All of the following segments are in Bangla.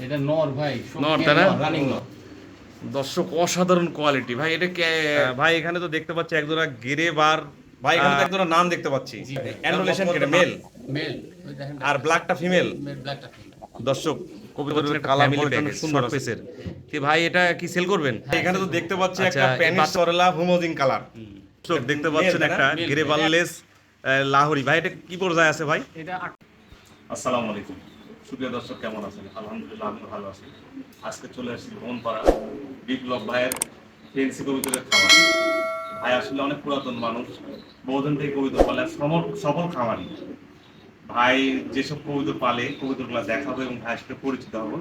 এটা নর ভাই নর, তাই না? রানিং নর। দর্শক অসাধারণ কোয়ালিটি ভাই এটা কে- ভাই এখানে তো দেখতে পাচ্ছি একজোড়া গেরে বার ভাই এখানে তো একজোড়া নাম দেখতে পাচ্ছি। অ্যান্ডোলেশন কেটে মেল মেল আর ব্ল্যাকটা ফিমেল ব্ল্যাকটা দর্শক কবিতার কালার কোয়ালিটি সুন্দর পেসের কি ভাই এটা কি সেল করবেন? এখানে তো দেখতে পাচ্ছি একটা আচ্ছা, প্যানিশ সরেলা হোমোজিন কালার দর্শক দেখতে পাচ্ছেন একটা গেরে বাললেস লাহোরি। ভাই এটা কি পর্যায়ে আছে ভাই? এটা আসসালামু আলাইকুম। সুপ্রিয় দর্শক কেমন আছেন? আলহামদুলিল্লাহ আমি ভালো আছি। আজকে চলে আসছি পাড়া বিপ্লব ভাইয়ের ফেন্সি কবিতরের খামার। ভাই আসলে অনেক পুরাতন মানুষ বহুদিন থেকে কবিতর পালে সমর সফল খামারি। ভাই যেসব কবিতর পালে কবিতরগুলো দেখাবো এবং ভাইয়ের সাথে পরিচিত হব।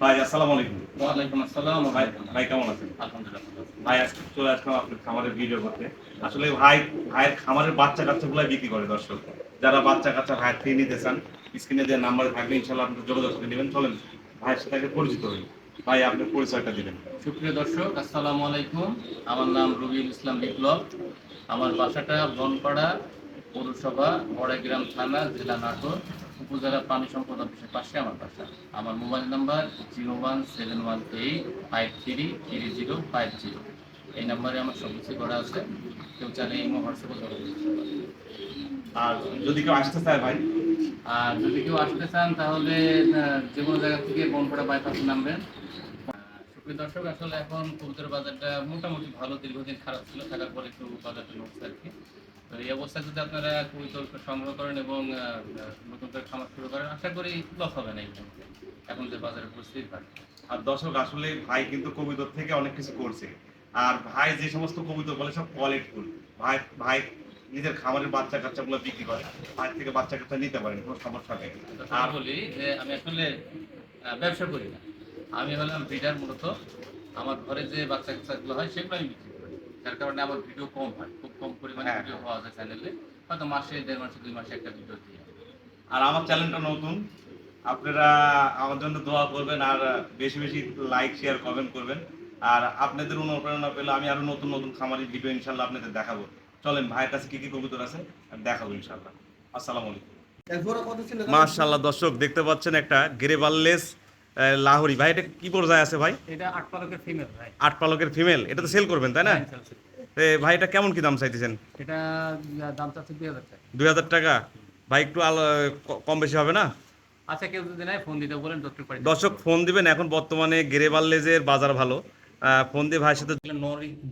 ভাই আসসালামু আলাইকুম। ওয়ালাইকুম আসসালাম। ভাই ভাই কেমন আছেন? আলহামদুলিল্লাহ ভাই আজকে চলে আসলাম আপনার খামারের ভিডিও করতে। আসলে ভাই ভাইয়ের খামারের বাচ্চা কাচ্চাগুলো বিক্রি করে দর্শক। যারা বাচ্চা কাচ্চা ভাইয়ের থেকে নিতে চান স্ক্রিনে যে নাম্বারে থাকলে ইনশাল্লাহ আপনি যোগাযোগ করে নেবেন। চলেন ভাইয়ের সাথে পরিচিত হই। ভাই আপনার পরিচয়টা দিবেন। সুপ্রিয় দর্শক আসসালামু আলাইকুম। আমার নাম রবিউল ইসলাম বিপ্লব। আমার বাসাটা বনপাড়া পৌরসভা বড়াইগ্রাম থানা জেলা নাটোর উপজেলা প্রাণী সম্পদ অফিসের পাশে আমার বাসা। আমার mobile number zero one seven one eight five three three zero five zero. এই নাম্বারে আমার সব কিছু করা আছে। কেউ চাইলে এই হোয়াটসঅ্যাপে যোগাযোগ আর যদি কেউ আসতে চায় ভাই আর যদি কেউ আসতে চান, তাহলে যে কোনো জায়গা থেকে বনপাড়া বাইপাসে নামবেন। সুপ্রিয় দর্শক, আসলে এখন কবুতর বাজারটা মোটামুটি ভালো, দীর্ঘদিন খারাপ ছিল, থাকার পরে একটু বাজারটা নড়ছে আর কি। তো এই অবস্থায় যদি আপনারা কবুতর সংগ্রহ করেন এবং নতুন করে খামার শুরু করেন, আশা করি লস হবে না এখন যে বাজারের পরিস্থিতি আর দর্শক, আসলে ভাই কিন্তু কবিতর থেকে অনেক কিছু করছে। আর ভাই যে সমস্ত কবিতর বলে সব কোয়ালিটিফুল ভাই ভাই নিজের খামারের বাচ্চা কাচ্চাগুলো বিক্রি করে ভাই থেকে বাচ্চা কাচ্চা নিতে পারেন কোনো সমস্যা নেই। আর যে আমি আসলে ব্যবসা করি না। আমি হলাম ব্রিডার মূলত। আমার ঘরে যে বাচ্চা কাচ্চাগুলো হয় সেগুলো আমি বিক্রি করি। যার কারণে আমার ভিডিও কম হয় খুব কম পরিমাণে হ্যাঁ। ভিডিও পাওয়া যায় চ্যানেলে হয়তো মাসে দেড় মাসে দুই মাসে একটা ভিডিও দিই আর আমার চ্যানেলটা নতুন। আপনারা আমার জন্য দোয়া করবেন আর বেশি বেশি লাইক শেয়ার কমেন্ট করবেন। আর আপনাদের অনুপ্রেরণা পেলে আমি আরও নতুন নতুন খামারের ভিডিও ইনশাল্লাহ আপনাদের দেখাবো। চলেন ভাইয়ের কাছে কি কি কবুতর আছে? দেখাবো ইনশাল্লাহ আসসালামু আলাইকুম। মাশাআল্লাহ দর্শক দেখতে পাচ্ছেন একটা গেরে বাললেস লাহোরি। ভাই এটা কি পর্যায়ে আছে ভাই? এটা আট পালকের ফিমেল ভাই। আট পালকের ফিমেল এটা তো সেল করবেন তাই না? এ, ভাই এটা কেমন কি দাম চাইতেছেন? এটা দাম চাচ্ছে দুই হাজার টাকা। দুই হাজার টাকা? ভাই একটু আলো- কম বেশি হবে না? আচ্ছা কেউ যদি নেয় ফোন দিতে বলেন দর্শক ফোন দিবেন। এখন বর্তমানে গেরে বাললেজের বাজার ভালো। ফোন দিয়ে ভাইয়ের সাথে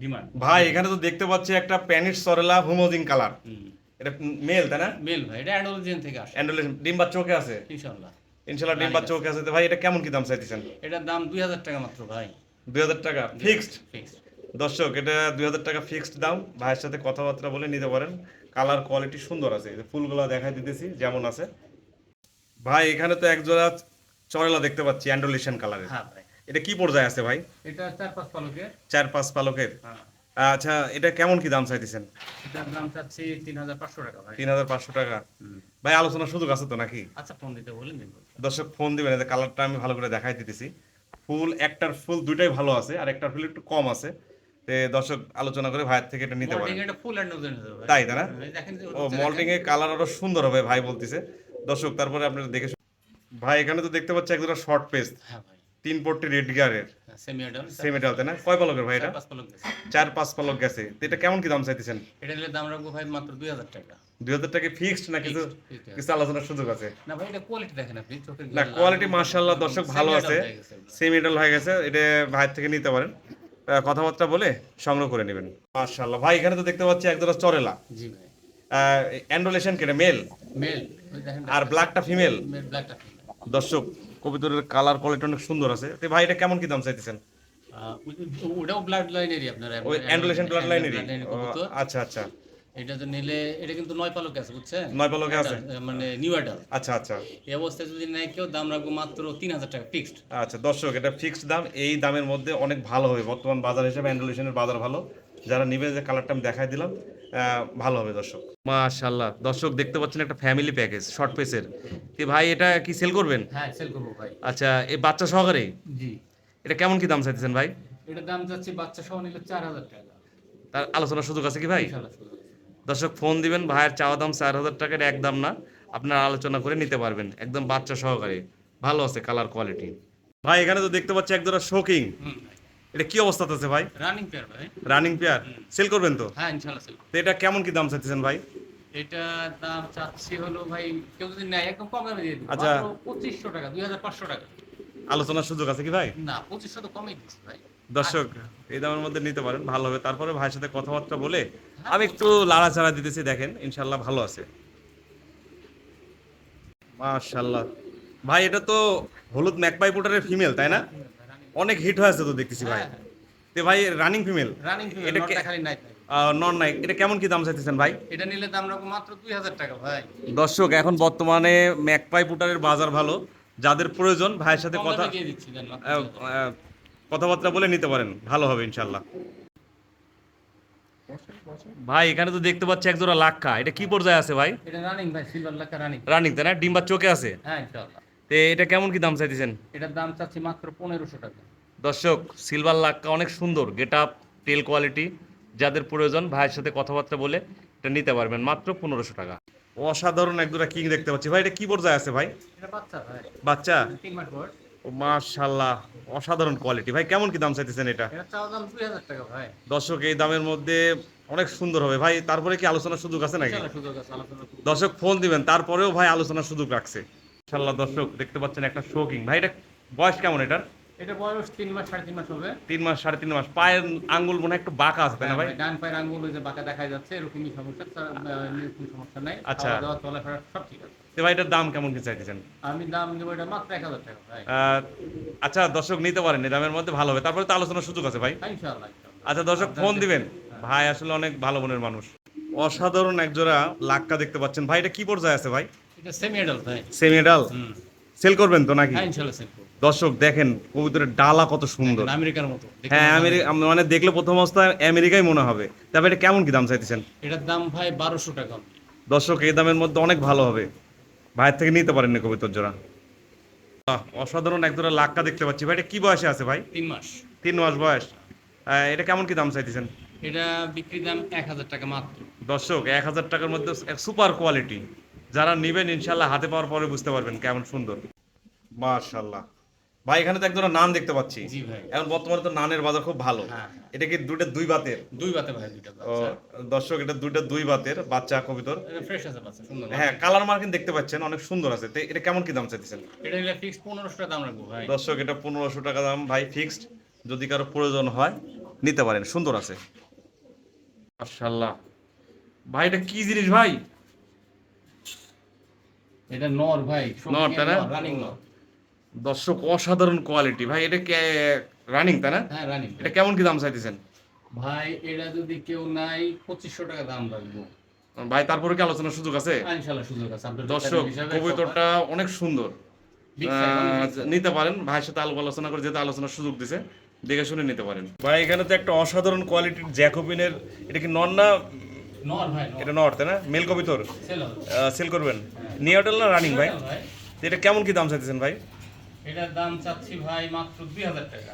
ডিমান্ড ভাই এখানে তো দেখতে পাচ্ছি একটা সরেলা হোমোজিন কালার। এটা মেল তাই না? মেল ভাই এটা অ্যান্ডোলজিয়ান থেকে আসে। অ্যান্ডোলেশন ডিম বা চোখে আছে? ইনশাল্লাহ ইনশাল্লাহ ডিম বা চোখে আছে। তো ভাই এটা কেমন কি দাম চাইতেছেন? এটার দাম দুই হাজার টাকা মাত্র ভাই। দুই হাজার টাকা ফিক্সড ফিক্স দর্শক এটা দুই হাজার টাকা ফিক্সড দাম। ভাইয়ের সাথে কথাবার্তা বলে নিতে পারেন। কালার কোয়ালিটি সুন্দর আছে। ফুলগুলো দেখাই দিতেছি যেমন আছে। ভাই এখানে তো এক জোড়া চরেলা দেখতে পাচ্ছি অ্যান্ডোলেশন কালারের হ্যাঁ ভাই। এটা কি পর্যায়ে আছে ভাই? এটা চার পাঁচ পালকের। চার পাঁচ পালকের। হ্যাঁ। আচ্ছা এটা কেমন কি দাম চাইতেছেন? এটার দাম চাচ্ছি তিন হাজার পাঁচশো টাকা ভাই। তিন হাজার পাঁচশো টাকা। ভাই আলোচনার সুযোগ আছে তো নাকি? আচ্ছা ফোন দিতে বলেন দর্শক ফোন দিবেন এতে কালারটা আমি ভালো করে দেখাই দিতেছি। ফুল একটার ফুল দুইটাই ভালো আছে আর একটার ফুল একটু কম আছে। তে দর্শক আলোচনা করে ভাইয়ের থেকে এটা নিতে হবে। তাই তাই না? ও মল্টিং এর কালার আরও সুন্দর হবে ভাই বলতেছে। দর্শক তারপরে আপনারা দেখে ভাই এখানে তো দেখতে পাচ্ছি একদম শর্ট পেস হ্যাঁ ভাই। তিন পট্টি রেড গিয়ারের সেমি তাই না? কয় পালকের ভাই এটা? চার পাঁচ পালক গেছে। তো এটা কেমন কি দাম চাইতেছেন? এটা নিলে দাম রাখব ভাই মাত্র দুই হাজার টাকা। দুই হাজার টাকা ফিক্সড না কিছু কিছু আলোচনার সুযোগ আছে? না ভাই এটা কোয়ালিটি দেখেন আপনি না কোয়ালিটি মার্শাল্লাহ দর্শক ভালো আছে। সেম এডাল হয়ে গেছে এটা ভাইয়ের থেকে নিতে পারেন। কথাবার্তা বলে সংগ্রহ করে নেবেন। মার্শাল্লাহ ভাই এখানে তো দেখতে পাচ্ছি একজোড়া চরেলা। জি ভাই। অ্যান্ডোলেশন কেটে মেল মেল আর ব্ল্যাকটা ফিমেল ব্ল্যাকটা দর্শক কবিতরের কালার কোয়ালিটি অনেক সুন্দর আছে। তো ভাই এটা কেমন কি দাম চাইতেছেন? ওটাও ব্লাড লাইনেরই আপনার ওই অ্যান্ডোলেশন ব্লাড লাইনেরই আচ্ছা আচ্ছা। এটা তো নিলে এটা কিন্তু নয় পালক আছে বুঝছেন? নয় পালকে আছে? মানে নিউ অ্যাডাল আচ্ছা আচ্ছা। এই অবস্থায় যদি নেয় কেউ দাম রাখব মাত্র তিন হাজার টাকা ফিক্সড আচ্ছা দর্শক এটা ফিক্সড দাম এই দামের মধ্যে অনেক ভালো হবে। বর্তমান বাজার হিসেবে অ্যান্ডোলেশনের বাজার ভালো। যারা নিবে যে কালারটা আমি দেখাই দিলাম ভালো হবে দর্শক। মাশাআল্লাহ। দর্শক দেখতে পাচ্ছেন একটা ফ্যামিলি প্যাকেজ শর্ট পেসের তো ভাই এটা কি সেল করবেন? হ্যাঁ সেল করব ভাই। আচ্ছা এই বাচ্চা সহকারে? জি। এটা কেমন কি দাম চাইতেছেন ভাই? এটার দাম যাচ্ছে বাচ্চা সহ নিলে চার হাজার টাকা। তার আলোচনার সুযোগ আছে কি ভাই? দর্শক ফোন দিবেন ভাইয়ের চাওয়া দাম চার হাজার টাকার এক দাম না। আপনারা আলোচনা করে নিতে পারবেন একদম বাচ্চা সহকারে। ভালো আছে কালার কোয়ালিটি ভাই এখানে তো দেখতে পাচ্ছি একজোড়া শোকিং এটা কি অবস্থাতে আছে ভাই? রানিং পেয়ার ভাই। রানিং পেয়ার সেল করবেন তো? হ্যাঁ ইনশাল্লাহ সেল তো এটা কেমন কি দাম চাইতেছেন ভাই? এটা দাম চাচ্ছি হলো ভাই কেউ যদি নেয় একদম কমে দিয়ে দিই আচ্ছা। পঁচিশশো টাকা দুই হাজার পাঁচশো টাকা। আলোচনার সুযোগ আছে কি ভাই? না পঁচিশশো তো কমেই দিচ্ছি ভাই। দর্শক এই দামের মধ্যে নিতে পারেন ভালো হবে। তারপরে ভাইয়ের সাথে কথাবার্তা বলে আমি একটু লাড়াচাড়া দিতেছি দেখেন ইনশাল্লাহ ভালো আছে। মাশাল্লাহ। ভাই এটা তো হলুদ ম্যাকপাই পোটারের ফিমেল তাই না? অনেক হিট হয়েছে তো দেখতেছি ভাই। হ্যাঁ, তে ভাই রানিং ফিমেল রানিং কে- এটা খালি নাই। নন নাই এটা কেমন কি দাম চাইতেছেন ভাই? এটা নিলে দাম রাখব মাত্র দুই হাজার টাকা ভাই। দর্শক এখন বর্তমানে ম্যাকপাই পুটারের বাজার ভালো। যাদের প্রয়োজন ভাইয়ের সাথে কথা কথাবার্তা বলে নিতে পারেন। ভালো হবে ইনশাল্লাহ ভাই এখানে তো দেখতে পাচ্ছি একজোড়া লাক্ষা। এটা কি পর্যায়ে আছে ভাই? এটা রানিং ভাই সিলভার লাখা রানিং রানিং তাই না? ডিম্বার চোখে আছে? হ্যাঁ তে এটা কেমন কি দাম চাইতেছেন? এটার দাম চাচ্ছি মাত্র পনেরোশো টাকা। দর্শক সিলভার লাক্কা অনেক সুন্দর গেট আপ টেল কোয়ালিটি যাদের প্রয়োজন ভাইয়ের সাথে কথাবার্তা বলে এটা নিতে পারবেন মাত্র পনেরোশো টাকা। অসাধারণ একজোড়া কিং দেখতে পাচ্ছি। ভাই এটা কি পর্যায়ে আছে ভাই? এটা বাচ্চা মাশাল্লাহ অসাধারণ কোয়ালিটি ভাই কেমন কি দাম চাইতেছেন এটা? এটা দাম দুই হাজার টাকা ভাই। দর্শক এই দামের মধ্যে অনেক সুন্দর হবে। ভাই তারপরে কি আলোচনার সুযোগ আছে নাকি। দর্শক ফোন দিবেন তারপরেও ভাই আলোচনার সুযোগ রাখছে। ইনশাল্লাহ দর্শক দেখতে পাচ্ছেন একটা শোকিং ভাই এটা বয়স কেমন এটার? এটা বয়স তিন মাস সাড়ে তিন মাস হবে। তিন মাস সাড়ে তিন মাস। পায়ের আঙ্গুল মনে একটু বাঁকা আছে না হ্যাঁ, ভাই? ডান পায়ের আঙ্গুল যে বাঁকা দেখা যাচ্ছে এরকমই সমস্যা সমস্যা নাই। আচ্ছা। চলাফেরা সব ঠিক আছে। তো ভাই এটার দাম কেমন কি চাইতেছেন? আমি দাম দেবো এটা মাত্র এক হাজার টাকা আচ্ছা দর্শক নিতে পারেন এই দামের মধ্যে ভালো হবে। তারপরে তো আলোচনার সুযোগ আছে ভাই। হ্যাঁ, ইনশাআল্লাহ। আচ্ছা দর্শক ফোন দিবেন। ভাই আসলে অনেক ভালো মনের মানুষ। অসাধারণ একজোড়া লাক্কা দেখতে পাচ্ছেন। ভাই এটা কি পর্যায়ে আছে ভাই? এটা সেমি অ্যাডাল্ট ভাই সেমি এডাল সেল করবেন তো নাকি? হ্যাঁ ইনশাআল্লাহ সেল করব। দর্শক দেখেন কবুতরের ডালা কত সুন্দর। আমেরিকার মতো। হ্যাঁ আমেরিকা মানে দেখলে প্রথম অবস্থায় আমেরিকাই মনে হবে। তবে এটা কেমন কি দাম চাইতেছেন? এটার দাম ভাই বারোশো টাকা। দর্শক এই দামের মধ্যে অনেক ভালো হবে। ভাইয়ের থেকে নিতে পারেন না কবিতর জোড়া। বাহ, অসাধারণ এক জোড়া লাক্কা দেখতে পাচ্ছি। ভাই এটা কি বয়সে আছে ভাই? তিন মাস। তিন মাস বয়স। এটা কেমন কি দাম চাইতেছেন? এটা বিক্রি দাম এক হাজার টাকা মাত্র। দর্শক এক হাজার টাকার মধ্যে সুপার কোয়ালিটি। যারা নেবেন ইনশাল্লাহ হাতে পাওয়ার পরে বুঝতে পারবেন কেমন সুন্দর। মাশাল্লাহ। ভাই এখানে তো এক জোড়া নান দেখতে পাচ্ছি। জি ভাই। এখন বর্তমানে তো নানের বাজার খুব ভালো। হ্যাঁ। এটা কি দুইটা দুই বাতের? দুই বাতে ভাই দুইটা বাচ্চা দর্শক এটা দুইটা দুই বাতের বাচ্চা কবিতর। এটা ফ্রেশ আছে বাচ্চা সুন্দর হ্যাঁ কালার মার্কিং দেখতে পাচ্ছেন অনেক সুন্দর আছে। তো এটা কেমন কি দাম চাইতেছেন? এটা নিলে ফিক্স পনেরোশো টাকা দাম রাখব ভাই। দর্শক এটা পনেরোশো টাকা দাম ভাই ফিক্সড যদি কারও প্রয়োজন হয় নিতে পারেন সুন্দর আছে। মাশাল্লাহ। ভাই এটা কি জিনিস ভাই? এটা নর ভাই নর, তাই না? রানিং নর। দর্শক অসাধারণ কোয়ালিটি ভাই এটা রানিং তাই না? হ্যাঁ রানিং এটা কেমন কি দাম চাইতেছেন? ভাই এটা যদি কেউ নাই পঁচিশশো টাকা দাম রাখব। ভাই তারপরে কি আলোচনার সুযোগ আছে? হ্যাঁ, সুযোগ আছে। দর্শক অনেক সুন্দর। আহ, নিতে পারেন। ভাইয়ের সাথে আলো আলোচনা করে যেহেতু আলোচনার সুযোগ দিছে দেখে শুনে নিতে পারেন। ভাই এখানে তো একটা অসাধারণ কোয়ালিটির জ্যাকোবিনের এটা কি নন না এটা নর তাই না? মেল কবিতর সেল সেল করবেন। নিউটেল না রানিং ভাই? এটা কেমন কি দাম চাইতেছেন ভাই? এটার দাম চাচ্ছি ভাই মাত্র দুই হাজার টাকা।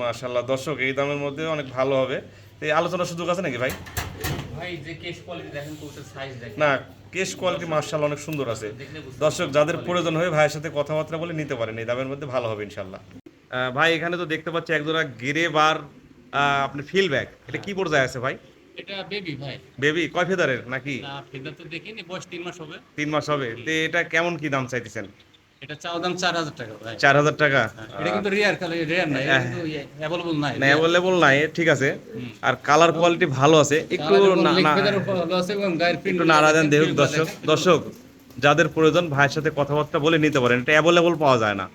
মাশাল্লাহ দর্শক এই দামের মধ্যে অনেক ভালো হবে। এই আলোচনার সুযোগ আছে নাকি ভাই? ভাই যে কেস কোয়ালিটি দেখেন কোটার সাইজ দেখেন। না কেশ কোয়ালিটি মার্শাল্লাহ অনেক সুন্দর আছে। দর্শক যাদের প্রয়োজন হয় ভাইয়ের সাথে কথাবার্তা বলে নিতে পারেন। এই দামের মধ্যে ভালো হবে ইনশাল্লাহ ভাই এখানে তো দেখতে পাচ্ছি একজোড়া গেরে বার আপনি ফিল ব্যাগ এটা কি পর্যায়ে আছে ভাই? এটা বেবি ভাই। বেবি কয় ফেদারের? নাকি? না ফেদার তো দেখিনি বয়স তিন মাস হবে। মাস হবে। তো এটা কেমন কি দাম চাইতেছেন? এটা চাও দাম চার হাজার টাকা ভাই। চার হাজার টাকা? হ্যাঁ, এটা কিন্তু রেয়ার কালার রেয়ার নাই এটা কিন্তু অ্যাভেলেবল নাই। না অ্যাভেলেবল নাই ঠিক আছে। আর কালার কোয়ালিটি ভালো আছে। একটু না- না- একটু নাড়া দেন দর্শক। দর্শক যাদের প্রয়োজন ভাইয়ের সাথে কথাবার্তা বলে নিতে পারেন এটা অ্যাভেলেবল পাওয়া যায় না।